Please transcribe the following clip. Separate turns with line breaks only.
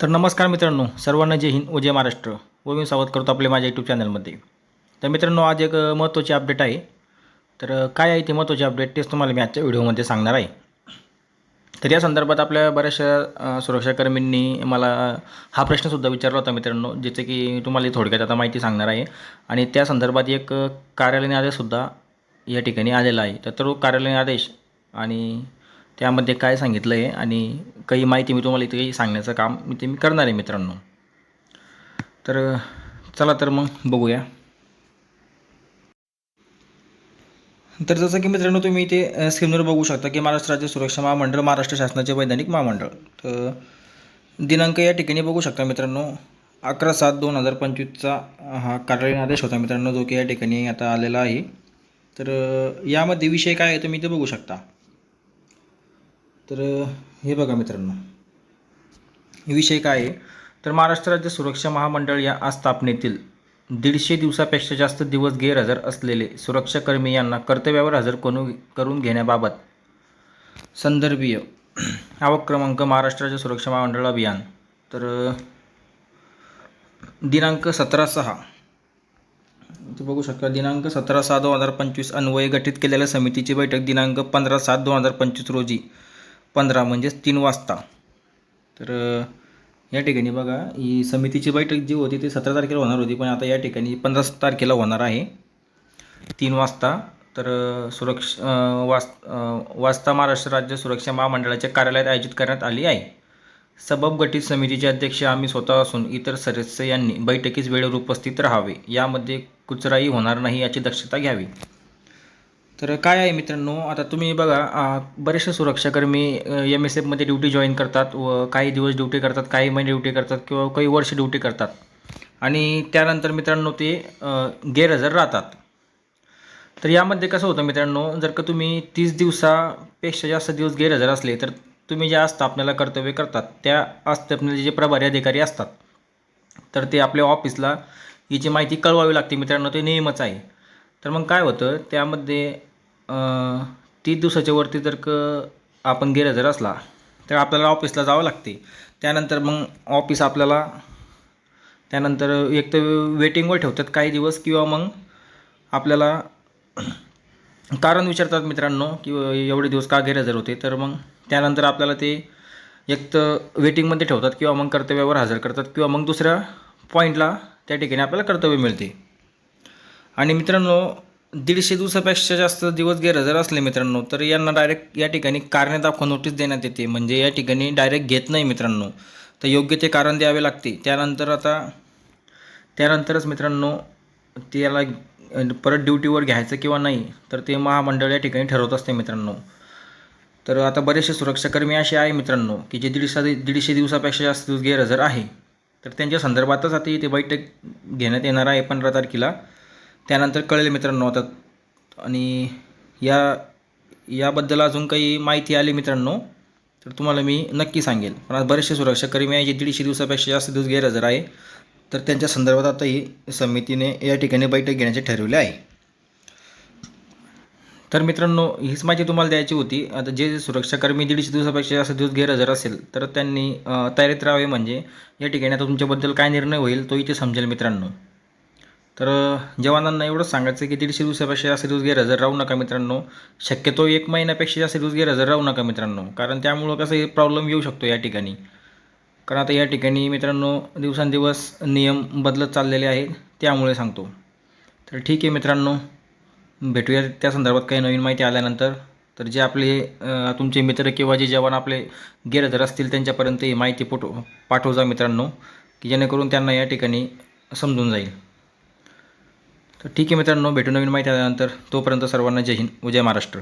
तर नमस्कार मित्रांनो सर्वांना जय हिंद व जय महाराष्ट्र. व मी स्वागत करतो आपल्या माझ्या यूट्यूब चॅनलमध्ये तर मित्रांनो आज एक महत्त्वाची अपडेट आहे. तर काय आहे ती महत्त्वाची अपडेट तेच तुम्हाला मी आजच्या व्हिडिओमध्ये सांगणार आहे. तर या संदर्भात आपल्या बऱ्याचशा सुरक्षाकर्मींनी मला हा प्रश्नसुद्धा विचारला होता मित्रांनो ज्याचे की तुम्हाला थोडक्यात आता माहिती सांगणार आहे. आणि त्या संदर्भात एक कार्यालयीन आदेशसुद्धा या ठिकाणी आलेला आहे. तर तो कार्यालयीन आदेश आणि त्यामध्ये काय सांगितलं आहे आणि काही माहिती मी तुम्हाला इथे सांगण्याचं काम मी ते मी करणार आहे मित्रांनो. तर चला तर मग बघूया. तर जसं की मित्रांनो तुम्ही इथे स्क्रीनवर बघू शकता की महाराष्ट्र राज्य सुरक्षा महामंडळ महाराष्ट्र शासनाचे वैधानिक महामंडळ. तर दिनांक या ठिकाणी बघू शकता मित्रांनो अकरा सात दोन हजार पंचवीसचा हा कार्यालयीन आदेश होता मित्रांनो जो की या ठिकाणी आता आलेला आहे. तर यामध्ये विषय काय आहे तुम्ही इथे बघू शकता. तर हे बघा मित्रांनो. विषय काय आहे? तर महाराष्ट्र राज्य सुरक्षा महामंडळ या आस्थापनेतील दीडशे दिवसापेक्षा जास्त दिवस गैरहजर असलेले सुरक्षाकर्मी यांना कर्तव्यावर हजर करून करून घेण्याबाबत संदर्भीय आवक क्रमांक महाराष्ट्र राज्य सुरक्षा महामंडळ अभियान. तर दिनांक सतरा सहा. बघू शकता दिनांक सतरा सहा दोन हजार पंचवीस अन्वये गठीत केलेल्या समितीची बैठक दिनांक पंधरा सात दोन हजार पंचवीस रोजी पंधरा म्हणजेच तीन वाजता. तर या ठिकाणी बघा ही समितीची बैठक जी होती ती सतरा तारखेला होणार होती पण आता या ठिकाणी पंधरा तारखेला होणार आहे. तीन वाजता तर सुरक्ष वास वाजता महाराष्ट्र राज्य सुरक्षा महामंडळाच्या कार्यालयात आयोजित करण्यात आली आहे. सबब गठीत समितीचे अध्यक्ष आम्ही स्वतः असून इतर सदस्य यांनी बैठकीस वेळेवर उपस्थित राहावे. यामध्ये कुचराई होणार नाही याची दक्षता घ्यावी. तर काय आहे मित्रांनो आता तुम्ही बघा बरेचसे सुरक्षाकर्मी एम एस एफमध्ये ड्युटी जॉईन करतात व काही दिवस ड्युटी करतात काही महिने ड्युटी करतात किंवा काही वर्ष ड्युटी करतात. आणि त्यानंतर मित्रांनो ते गैरहजर राहतात. तर यामध्ये कसं होतं मित्रांनो जर का तुम्ही तीस दिवसापेक्षा जास्त दिवस गैरहजर असले तर तुम्ही ज्या आस्थापनेला कर्तव्य करतात त्या आस्थापनेचे जे प्रभारी अधिकारी असतात तर ते आपल्या ऑफिसला याची माहिती कळवावी लागते मित्रांनो ते नेहमीच आहे. तर मग काय होतं त्यामध्ये तीस दिवसाच्या वरती जर क आपण गैरहजर असला तर आपल्याला ऑफिसला जावं लागते. त्यानंतर मग ऑफिस आपल्याला त्यानंतर एक तर वेटिंगवर ठेवतात काही दिवस किंवा मग आपल्याला कारण विचारतात मित्रांनो की एवढे दिवस का गैरहजर होते तर मग त्यानंतर आपल्याला ते एक तर वेटिंगमध्ये ठेवतात किंवा मग कर्तव्यावर हजर करतात किंवा मग दुसऱ्या पॉईंटला त्या ठिकाणी आपल्याला कर्तव्य मिळते. आणि मित्रांनो दीडशे दिवसापेक्षा जास्त दिवस गैरहजर असले मित्रांनो तर यांना डायरेक्ट या ठिकाणी कारणे दाखवा नोटीस देण्यात येते. म्हणजे या ठिकाणी डायरेक्ट घेत नाही मित्रांनो. तर योग्य ते कारण द्यावे लागते. त्यानंतर आता त्यानंतरच मित्रांनो त्याला परत ड्युटीवर घ्यायचं किंवा नाही तर ते महामंडळ या ठिकाणी ठरवत असते मित्रांनो. तर आता बरेचसे सुरक्षाकर्मी असे आहे मित्रांनो की जे दीडशे दीडशे दिवसापेक्षा जास्त दिवस गैरहजर आहे. तर त्यांच्या संदर्भातच आता इथे बैठक घेण्यात येणार आहे पंधरा तारखेला. त्यानंतर कळेल मित्रांनो आता. आणि या याबद्दल अजून काही माहिती आली मित्रांनो तर तुम्हाला मी नक्की सांगेल. पण आज बरेचसे सुरक्षाकर्मी आहे जे दीडशे दिवसापेक्षा जास्त दिवस गैरहजर आहे. तर त्यांच्या संदर्भात आता ही समितीने या ठिकाणी बैठक घेण्याचे ठरवले आहे. तर मित्रांनो हीच माहिती तुम्हाला द्यायची होती. आता जे सुरक्षाकर्मी दीडशे दिवसापेक्षा जास्त दिवस गैरहजर असेल तर त्यांनी तयारीत राहावे म्हणजे या ठिकाणी आता तुमच्याबद्दल काय निर्णय होईल तो इथे समजेल मित्रांनो. तर जवानांना एवढंच सांगायचं की दीडशे दिवसापेक्षा जास्त दिवस गैरहजर राहू नका मित्रांनो. शक्यतो एक महिन्यापेक्षा जास्त दिवस गैरहजर राहू नका मित्रांनो. कारण त्यामुळं कसं प्रॉब्लेम येऊ शकतो या ठिकाणी. कारण आता या ठिकाणी मित्रांनो दिवसांदिवस नियम बदलत चाललेले आहेत त्यामुळे सांगतो. तर ठीक आहे मित्रांनो भेटूया त्या संदर्भात काही नवीन माहिती आल्यानंतर. तर जे आपले तुमचे मित्र किंवा जे जवान आपले गैरहजर असतील त्यांच्यापर्यंत ही माहिती पोटो पाठव जा मित्रांनो की जेणेकरून त्यांना या ठिकाणी समजून जाईल. तर ठीक आहे मित्रांनो भेटू नवीन माहिती आल्यानंतर तोपर्यंत सर्वांना जय हिंद व जय महाराष्ट्र.